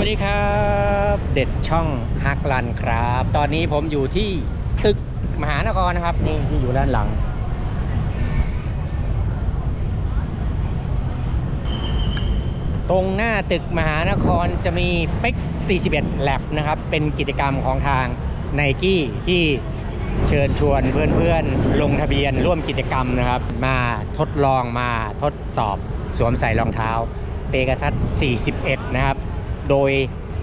วัสดีครับ เด็ดช่องฮักลันครับ ตอนนี้ผมอยู่ที่ตึกมหานครนะครับ นี่ที่อยู่ด้านหลัง ตรงหน้าตึกมหานครจะมีเป็ก41 Lab นะครับ เป็นกิจกรรมของทางไนกี้ที่เชิญชวนเพื่อนๆ ลงทะเบียนร่วมกิจกรรมนะครับ มาทดลองมาทดสอบสวมใส่รองเท้าเปก a ซัส41 นะครับ โดย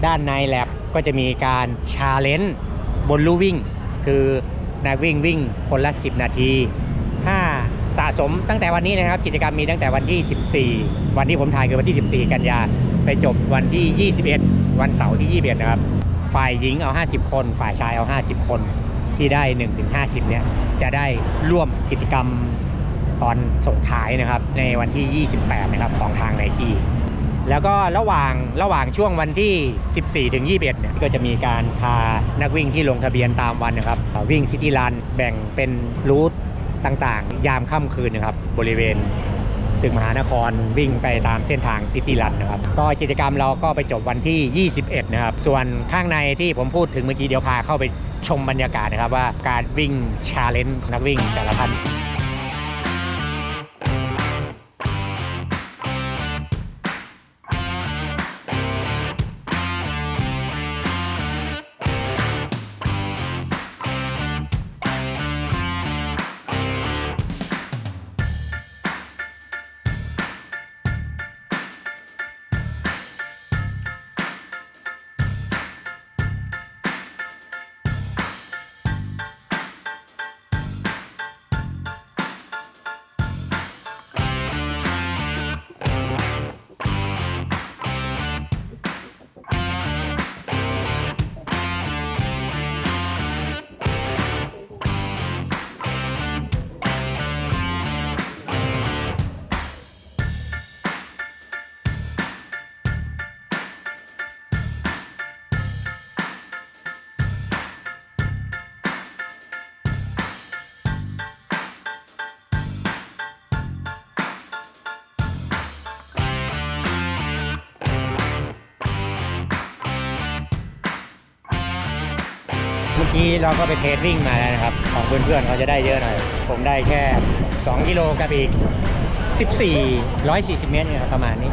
ด้านในแลบก็จะมีการชาเลนจ์บนลู่วิ่ง คือนักวิ่งวิ่งคนละ 10 นาที ถ้าสะสมตั้งแต่วันนี้นะครับ กิจกรรมมีตั้งแต่วันที่ 14 วันที่ผมถ่ายคือวันที่ 14 กันยา ไปจบวันที่ 21 วันเสาร์ที่21นะครับ ฝ่ายหญิงเอา 50 คน ฝ่ายชายเอา 50 คนที่ได้ 1-50 เนี่ยจะได้ร่วมกิจกรรมตอนส่งท้ายนะครับ ในวันที่ 28 นะครับของทางไนกี้ แล้วก็ระหว่างระหว่างช่วงวันที่ 14 ถึง 21 เนี่ย ก็จะมีการพานักวิ่งที่ลงทะเบียนตามวันนะครับ วิ่งซิตี้รันแบ่งเป็นรูทต่างๆ ยามค่ำคืนนะครับ บริเวณตึกมหานครวิ่งไปตามเส้นทางซิตี้รันนะครับ ก็กิจกรรมเราก็ไปจบวันที่ 21 นะครับ ส่วนข้างในที่ผมพูดถึงเมื่อกี้เดี๋ยวพาเข้าไปชมบรรยากาศนะครับว่าการวิ่งชาเลนจ์นักวิ่งแต่ละท่าน กี้เราก็ไปเทสวิ่งมาแล้วนะครับ ของเพื่อนๆเขาจะได้เยอะหน่อย ผมได้แค่ 2 กิโลกับอีก 14 140 เมตรเนี่ยครับประมาณนี้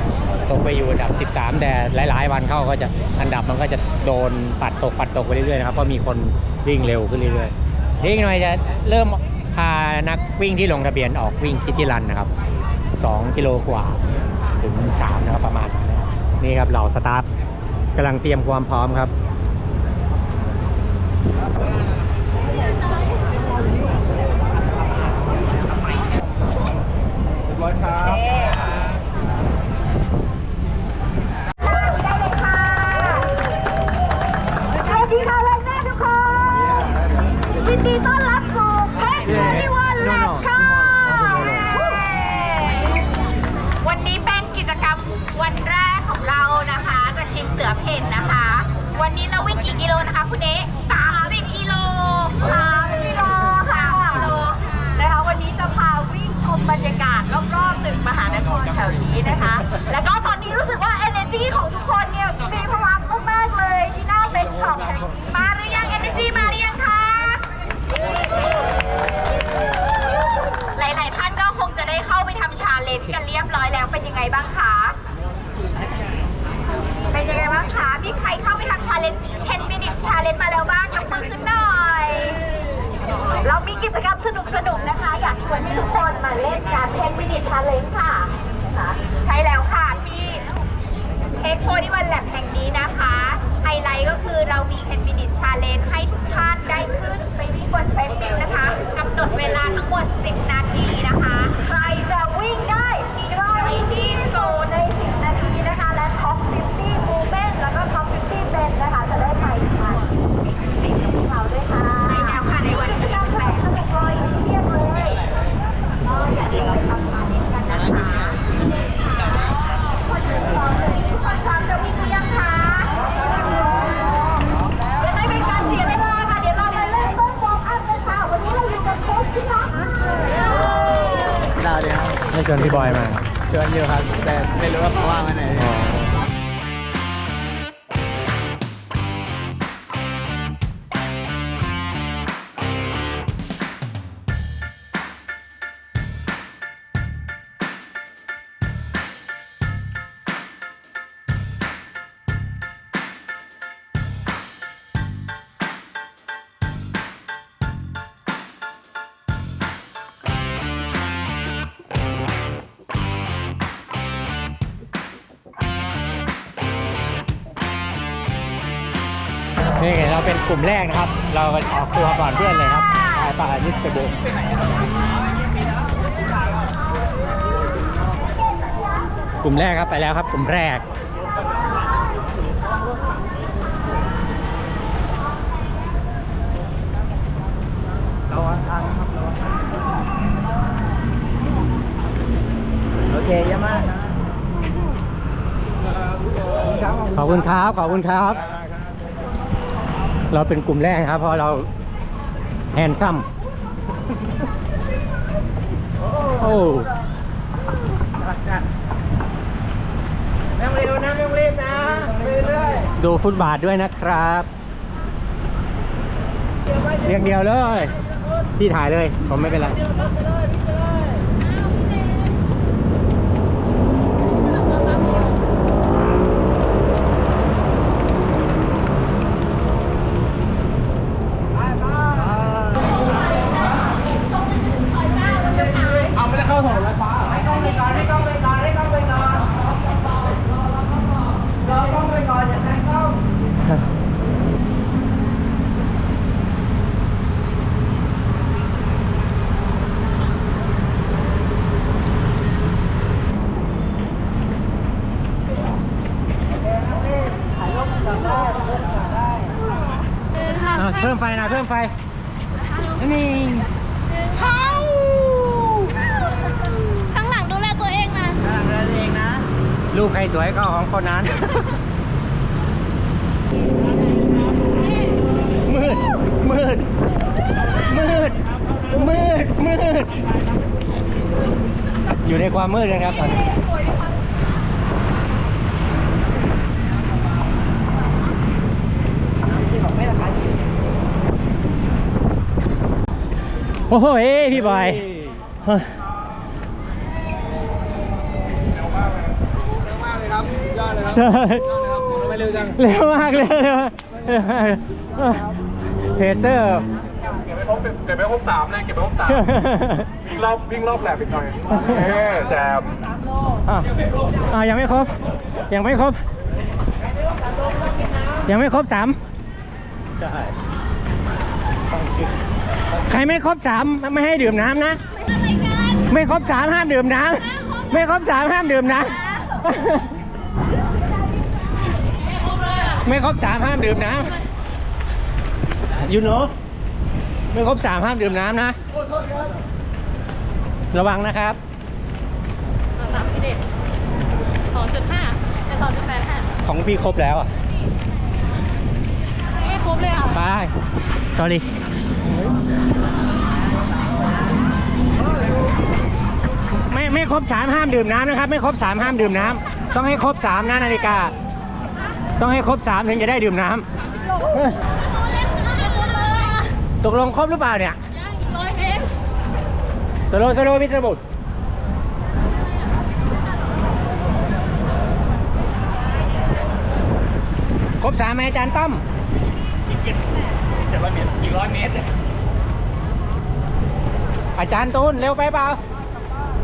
ตกไปอยู่อันดับ 13 แต่หลายๆ วันเข้าก็จะอันดับมันก็จะโดนปัดตกปัดตกไปเรื่อยๆนะครับเพราะมีคนวิ่งเร็วขึ้นเรื่อยๆเดี๋ยวอีกหน่อยจะเริ่มพานักวิ่งที่ลงทะเบียนออกวิ่งซิตี้รันนะครับ 2 กิโลกว่าถึง 3 นะครับประมาณนั้นนะครับนี่ครับเราสตาฟกำลังเตรียมความพร้อมครับ รียบร้อยครับสวัสดีค่ะยินดีต้อนรับสู่เพชรที่วันแรกค่ะ วันนี้เป็นกิจกรรมวันแรกของเรานะคะกับทีมเสือเพ่นนะคะ วันนี้เราวิ่งกี่กิโลนะคะคุณเอ๊ มหานครแถวนี้นะคะ แล้วก็ตอนนี้รู้สึกว่า energy ของทุกคนเนี่ยมีพลังมากๆเลยที่หน้าเป็นช็อปแห่งนี้มาหรือยัง energy มาหรือยังคะหลาย ๆ ท่านก็คงจะได้เข้าไปทำชาเลนจ์กันเรียบร้อยแล้วเป็นยังไงบ้างคะเป็นยังไงบ้างคะมีใครเข้าไปทำชาเลนจ์10 minutes challenge มาแล้วบ้างยกมือขึ้นหน่อย เรามีกิจกรรมสนุกๆนะคะ อยากชวนให้ทุกคนมาเล่นการ10 minutes challenge ค่ะนะคะใช่แล้วค่ะที่เทคโพดีวันแลบแห่งนี้นะคะ ไฮไลท์ก็คือเรามี 10 minutes challenge ให้ทุกท่านได้ขึ้นไปวิ่งบนเทรดมิลนะคะกำหนดเวลาทั้งหมด 10 นาทีนะคะ ใครจะวิ่งได้ใกล้ที่สุดใน 10 นาทีนะคะ และท็อป 50 movement แล้วก็ท็อป 50 เซนนะคะ จะได้ไปค่ะติดกับพวกเราด้วยค่ะใช่แล้วค่ะในวันที่8สนุกเลยเทียบเลยก็อย่าลืมไปทำชาเลนจ์กันนะคะคนอื่นต่อเลยทุกคนพร้อมจะวิ่งหรือยังคะ เดี๋ยวไม่เป็นการเสียเวลาค่ะ เดี๋ยวเราไปเริ่มต้นวอร์มอัพกันค่ะ วันนี้เราอยู่กับโค้ชที่รัก ได้เลยครับไม่ชวนพี่บอยมา เชิญอยู่ครับ แต่ไม่รู้ว่าเขาว่างวันไหน อ๋อ เราเป็นกลุ่มแรกนะครับ เราออกตัวก่อนเพื่อนเลยครับไปป่านิสเตอร์โบกลุ่มแรกครับไปแล้วครับ กลุ่มแรกระวังทางนครับราโอเคเยอะมากนะขอบคุณครับ ขอบคุณครับ เราเป็นกลุ่มแรกนะครับ เพราะเราแฮนซัมโอ้รักกันไม่ต้องเร็วนะไม่ต้องรีบนะเรื่อยดูฟุตบาทด้วยนะครับ เรียงเดียวเลย พี่ถ่ายเลยผมไม่เป็นไร เอาไม่ได้เข้าถนนไฟฟ้าให้กล้องไปก่อนให้กล้องไปก่อนให้กล้องไปก่อนรอกล้องไปก่อนอย่าแทงกล้อง อะ เพิ่มไฟหนะเพิ่มไฟนี่เข้าข้างหลังดูแลตัวเองนะอ่าเดินเองนะรูปใครสวยก็ของคนนั้น มืด มืด มืด มืด มืด อยู่ในความมืดนะครับตอนนี้ อ้โหเอ้ยพี่บอยเฮ้ยมากเลยครับยอดเลยครับใช่ยอดเลยครับทำไมเร็วจังเร็วมากเลยเร็วมากเทเซอร์ เก็บไปครบเก็บไปครบสามเลยเก็บไปครบสามวิ่งรอบวิ่งรอบแหลมอีกหน่อยเฮ้แจมอะอะยังไม่ครบ ยังไม่ครบ ยังไม่ครบสามใช่ ใครไม่ครบสามไม่ให้ดื่มน้ำนะ ไม่ครบสามห้ามดื่มน้ำไม่ครบสามห้ามดื่มน้ำไม่ครบสามห้ามดื่มน้ำยูโนไม่ครบสามห้ามดื่มน้ำนะ ระวังนะครับสามสิบเอ็ดสองจุดห้าแต่สองจุดแปดห้าของพี่ครบแล้วอะไม่ครบเลยอะไป sorry ไม่ไม่ครบสามห้ามดื่มน้ำนะครับ ไม่ครบสามห้ามดื่มน้ำต้องให้ครบสามนะนาฬิกา ต้องให้ครบสามถึงจะได้ดื่มน้ำตกลงครบหรือเปล่าเนี่ยสโลสโลมิตรบุตรครบสามไหมอาจารย์ต้อม จ็ดร้อยเมตรอีกร้อยเมตรอาจารย์ตูนเร็วไปเปล่า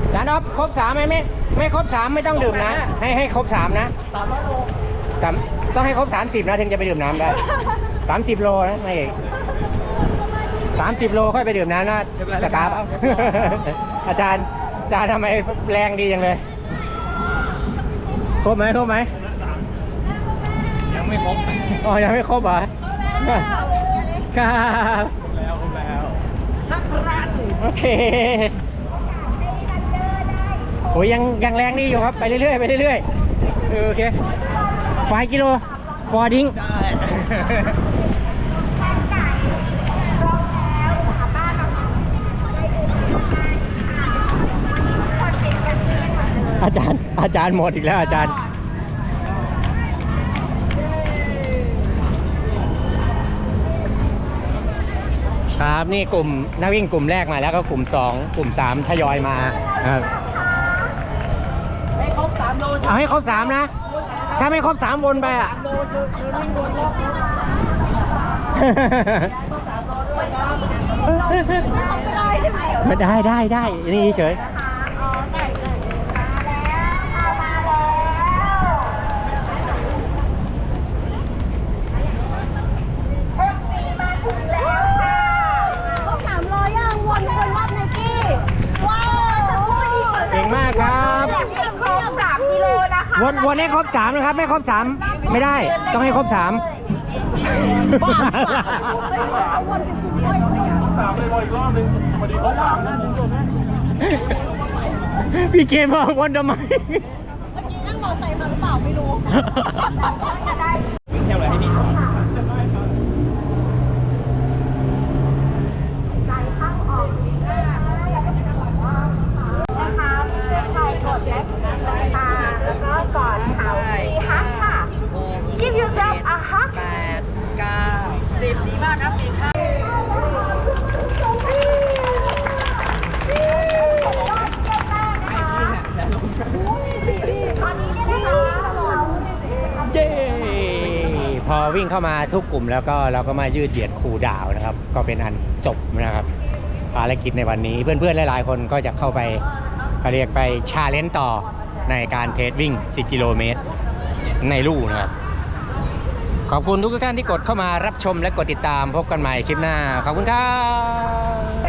อาจารย์อ๊อฟครบสามไหมไม่ไม่ครบสามไม่ต้องดื่มนะให้ให้ครบสามนะสามร้อยโลสามต้องให้ครบสามสิบนะถึงจะไปดื่มน้ำได้สามสิบโลนะไม่เอกสามสิบโลค่อยไปดื่มน้ำนะสตาร์ฟอาจารย์อาจารย์ทำไมแรงดีจังเลยครบไหมครบไหมยังไม่ครบอ๋อยังไม่ครบเหรอ ครับแล้วครบแล้วโอเคโอ้ยยังยังแรงดีอยู่ครับ ไปเรื่อยๆไปเรื่อยๆเออโอเคไฟกิโลฟอร์ดิ้งได้อาจารย์อาจารย์หมดอีกแล้วอาจารย์ ครับนี่กลุ่มนักวิ่งกลุ่มแรกมาแล้วก็กลุ่ม 2 กลุ่ม 3 ทยอยมาครับให้ครบสามโลเอาให้ครบ 3 นะ ถ้าไม่ครบ 3 วนไปอะโลเชิญเชิญวิ่งวนรอบนะไม่ได้ได้ได้นี่เฉย รบสามนะครับ ไม่ครบสามไม่ได้ ต้องให้ครบสามสามเลยพออีกรอบนึงพอดีครบสามนะพี่เกมมาวนทำไมนั่งมอไซค์มาหรือเปล่าไม่รู้ แค่อะไรให้พี่สอน ใจข้างออกนะคะพี่เพื่อนไทยกดและตาแล้วก็กอดเขาดีฮักค่ะ Give yourself a hug แปดเก้าสิบดีมากครับปีข้า ตอนนี้เนี่ยนะคะเรา เย้ พอวิ่งเข้ามาทุกกลุ่มแล้วก็เราก็มายืดเหยียดคูดาวน์นะครับ ก็เป็นอันจบนะครับ ภารกิจในวันนี้เพื่อนๆหลายๆ คนก็จะเข้าไปเขาเรียกไปชาเลนจ์ต่อในการเทสวิ่ง 10 กิโลเมตร ในลู่นะครับ ขอบคุณทุกท่านที่กดเข้ามารับชมและกดติดตามพบกันใหม่คลิปหน้า ขอบคุณครับ